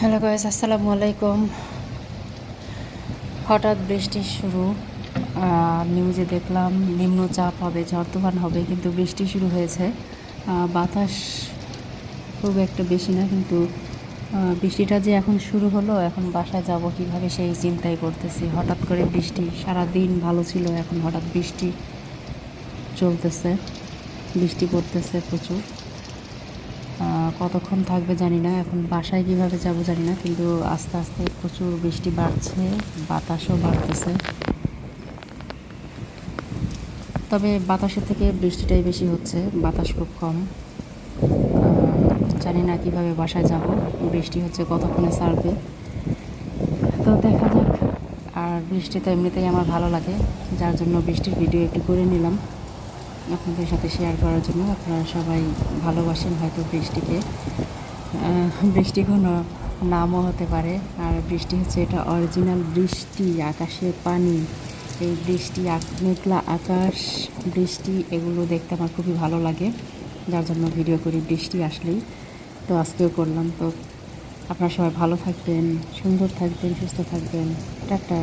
Hello guys আসসালামু আলাইকুম। হঠাৎ বৃষ্টি শুরু নিউজে দেখলাম নিম্নচাপ হবে ঝড় তুফান হবে, কিন্তু বৃষ্টি শুরু হয়েছে। বাতাস খুব একটা বেশি না, কিন্তু বৃষ্টিটা যে এখন শুরু হলো, এখন বাসায় যাব কীভাবে সেই চিন্তাই করতেছি। হঠাৎ করে বৃষ্টি সারা দিন ভালো ছিল, এখন হঠাৎ বৃষ্টি চলতেছে, বৃষ্টি পড়তেছে প্রচুর। কতক্ষণ থাকবে জানি না, এখন বাসায় কীভাবে যাব জানি না, কিন্তু আস্তে আস্তে প্রচুর বৃষ্টি বাড়ছে, বাতাসও বাড়তেছে। তবে বাতাসের থেকে বৃষ্টিটাই বেশি হচ্ছে, বাতাস খুব কম। জানি না কীভাবে বাসায় যাব, বৃষ্টি হচ্ছে কতক্ষণে ছাড়বে তো দেখা যাক, আর বৃষ্টি তো এমনিতেই আমার ভালো লাগে, যার জন্য বৃষ্টির ভিডিও একটু করে নিলাম। আপনাদের সাথে শেয়ার করার জন্য। আপনারা সবাই ভালোবাসেন হয়তো বৃষ্টিকে। বৃষ্টি কোনো নামও হতে পারে। আর বৃষ্টি হচ্ছে এটা অরিজিনাল বৃষ্টি আকাশে পানি। এই বৃষ্টি মেঘলা আকাশ, বৃষ্টি, এগুলো দেখতে আমার খুবই ভালো লাগে। যার জন্য ভিডিও করি বৃষ্টি আসলেই। তো আজকেও করলাম। তো আপনারা সবাই ভালো থাকবেন, সুন্দর থাকবেন, সুস্থ থাকবেন। টাটা।